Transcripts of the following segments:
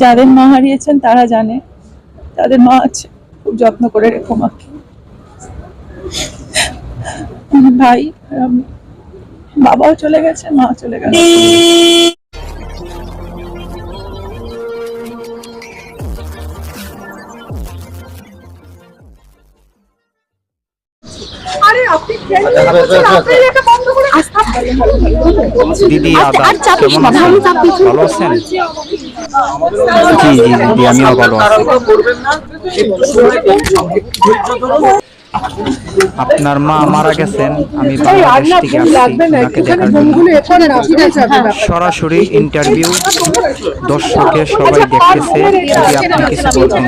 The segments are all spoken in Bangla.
যাদের মা হারিয়েছেন তারা জানে। তাদের মা আছে খুব যত্ন করে রেখো মাকে। ভাই বাবাও চলে গেছে মা চলে গেছে। দিদি আদাব কেমন আছেন? ভালো আছেন? জি জি আমিও ভালো আছি। আপনার মা মারা গেছেন আমি বাংলাদেশ থেকে আসছি দেখার জন্য। সরাসরি ইন্টারভিউ দর্শকে সবাই দেখতেছে যদি আপনি কিছু বলতেন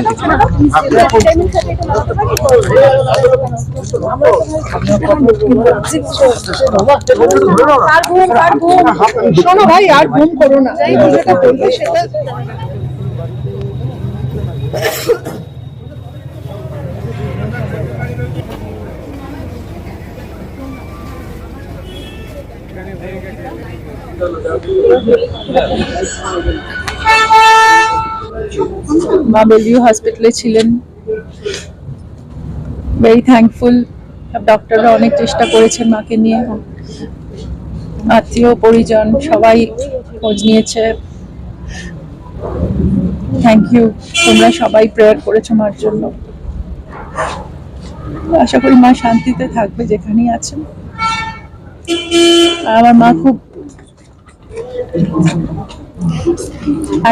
শোনো ভাই আর ঘুম করো না। মা বেলিউ হসপিটালে ছিলেন। ভেরি থ্যাঙ্কফুল ডক্টররা অনেক চেষ্টা করেছেন মাকে নিয়ে। আত্মীয়, পরিজন সবাই খোঁজ নিয়েছে। থ্যাংক ইউ তোমরা সবাই প্রেয়ার করেছ মার জন্য। আশা করি মা শান্তিতে থাকবে যেখানেই আছেন। আমার মা খুব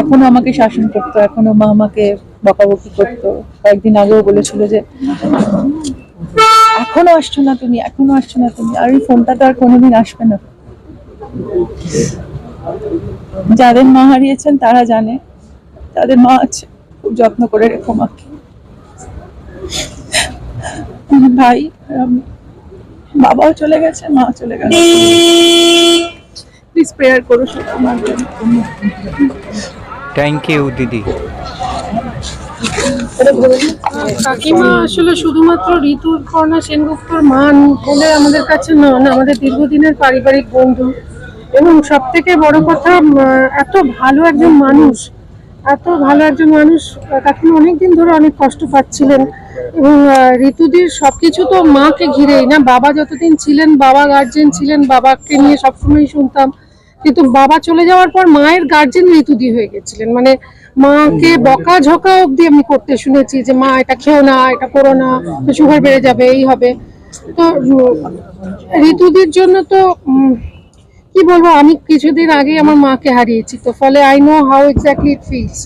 এখনও আমাকে শাসন করতো, এখনও মা আমাকে বকাবকি করতো। কয়েকদিন আগেও বলেছিল যে, এখনও আসছো না তুমি, এখনও আসছো না তুমি, আর এই ফোনটা তো আর কোনোদিন আসবে না। যাদের মা হারিয়েছেন তারা জানে, তাদের মা আছে, খুব যত্ন করে রেখো মাকে। ভাই বাবাও চলে গেছে, মা চলে গেছে। প্লিজ প্রেয়ার করো সব। থ্যাংক ইউ দিদি। কাকিমা আসলে শুধুমাত্র ঋতুর কর্ণা সেনগুপ্তর মা বলে আমাদের কাছে নন আমাদের দীর্ঘদিনের পারিবারিক বন্ধু। এবং সব থেকে বড় কথা এত ভালো একজন মানুষ এত ভালো একজন মানুষ কাকিমা অনেকদিন ধরে অনেক কষ্ট পাচ্ছিলেন। এবং ঋতুদির সবকিছু তো মাকে ঘিরেই না বাবা যতদিন ছিলেন বাবা গার্জেন ছিলেন বাবাকে নিয়ে সবসময় শুনতাম। কিন্তু বাবা চলে যাওয়ার পর মায়ের গার্জেন ঋতুদি হয়ে গেছিলেন। মানে মাকে বকা ঝকা অব্দি আমি করতে শুনেছি যে মা এটা খেও না এটা করো না সুগার বেড়ে যাবে এই হবে। তো ঋতুদির জন্য তো কি বলব আমি কিছুদিন আগে আমার মাকে হারিয়েছি। তো ফলে I know how exactly it feels